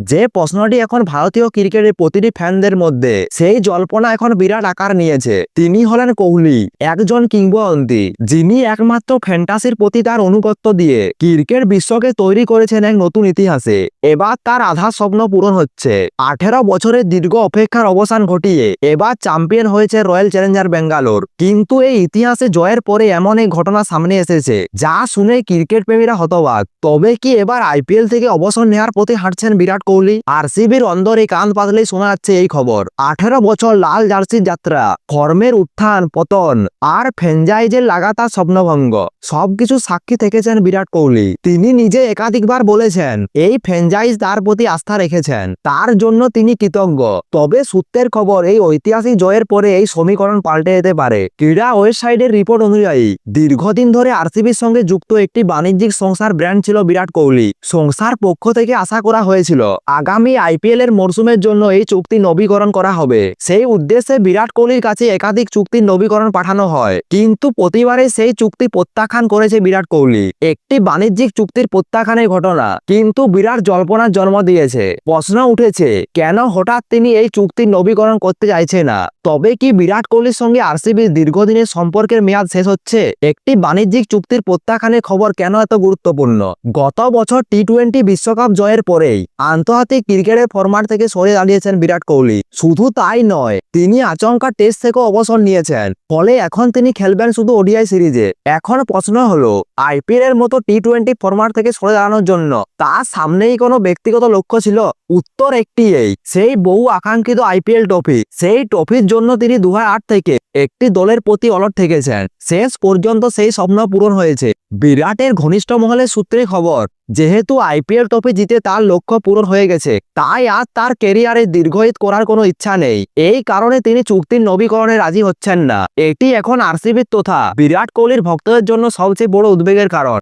যে প্রশ্নটি এখন ভারতীয় ক্রিকেটের প্রতিটি ফ্যানদের মধ্যে, সেই জল্পনা এখন বিরাট আকার নিয়েছে। তিনি হলেন কোহলি, একজন কিংবদন্তি, যিনি একমাত্র ফ্যান্টাসির প্রতি তার অনুগত্য দিয়ে ক্রিকেট বিশ্বকে তৈরি করেছেন এক নতুন ইতিহাসে। এবার তার আধা স্বপ্ন পূরণ হচ্ছে। আঠেরো বছরের দীর্ঘ অপেক্ষার অবসান ঘটিয়ে এবার চ্যাম্পিয়ন হয়েছে রয়্যাল চ্যালেঞ্জার বেঙ্গালোর কিন্তু এই ইতিহাসে জয়ের পরে এমন এক ঘটনা সামনে এসেছে, যা শুনে ক্রিকেট প্রেমীরা হতবাক। তবে কি এবার আইপিএল থেকে অবসর নেওয়ার প্রতি হাঁটছেন বিরাট কোহলি আরসিবির অন্দরে কান পাতলেই শোনা যাচ্ছে এই খবর। আঠেরো বছর লাল জার্সির যাত্রা ফর্মের উত্থান, পতন আর ফ্র্যাঞ্চাইজের লাগাতার স্বপ্নভঙ্গ, সবকিছু সাক্ষী থেকেছেন বিরাট কোহলি। তিনি নিজে একাধিকবার বলেছেন, এই ফ্র্যাঞ্চাইজ তার প্রতি আস্থা রেখেছেন, তার জন্য তিনি কৃতজ্ঞ। তবে সূত্রের খবর, এই ঐতিহাসিক জয়ের পরে এই সমীকরণ পাল্টে যেতে পারে। ক্রীড়া ওয়েবসাইটের রিপোর্ট অনুযায়ী, দীর্ঘদিন ধরে আরসিবির সঙ্গে যুক্ত একটি বাণিজ্যিক সংস্থার ব্র্যান্ড ছিল বিরাট কোহলি। সংস্থার পক্ষ থেকে আশা করা হয়েছিল আগামী আইপিএল এর মরশুমের জন্য এই চুক্তি নবীকরণ করা হবে। সেই উদ্দেশ্যে বিরাট কোহলির কাছে একাধিক চুক্তির নবীকরণ পাঠানো হয়। কিন্তু প্রতিবারে সেই চুক্তি প্রত্যাখ্যান করেছে বিরাট কোহলি। একটি বাণিজ্যিক চুক্তির প্রত্যাখ্যানের ঘটনা। কিন্তু বিরাট জল্পনার জন্ম দিয়েছে। প্রশ্ন উঠেছে, কেন হঠাৎ তিনি এই চুক্তির নবীকরণ করতে চাইছে না? তবে কি বিরাট কোহলির সঙ্গে আরসিবির দীর্ঘদিনের সম্পর্কের মেয়াদ শেষ হচ্ছে? একটি বাণিজ্যিক চুক্তির প্রত্যাখ্যানের খবর কেন এত গুরুত্বপূর্ণ? গত বছর টি টোয়েন্টি বিশ্বকাপ জয়ের পরেই আন্তর্জাতিক ক্রিকেটের ফরম্যাট থেকে সরে দাঁড়িয়েছেন বিরাট কোহলি। শুধু তাই নয়, তিনি আচমকা টেস্ট থেকেও অবসর নিয়েছেন। ফলে এখন তিনি খেলবেন শুধু ওডিআই সিরিজে এখন প্রশ্ন হলো আইপিএল এর মতো টি টোয়েন্টি ফরম্যাট থেকে সরে দাঁড়ানোর জন্য তার সামনেই কোনো ব্যক্তিগত লক্ষ্য ছিল? উত্তর একটি এই সেই বহু আকাঙ্ক্ষিত আইপিএল ট্রফি সেই ট্রফির জন্য তিনি দুহাজার আট থেকে একটি দলের প্রতি অলট থেকেছেন। শেষ পর্যন্ত সেই স্বপ্ন পূরণ হয়েছে। বিরাটের ঘনিষ্ঠ মহলের সূত্রে খবর, যেহেতু আইপিএল ট্রফি জিতে তার লক্ষ্য পূরণ হয়ে গেছে, তাই আর তার কেরিয়ারে দীর্ঘহিত করার কোনো ইচ্ছা নেই। এই কারণে তিনি চুক্তির নবীকরণে রাজি হচ্ছেন না। এটি এখন আরসিবির তথা বিরাট কোহলির ভক্তদের জন্য সবচেয়ে বড় উদ্বেগের কারণ।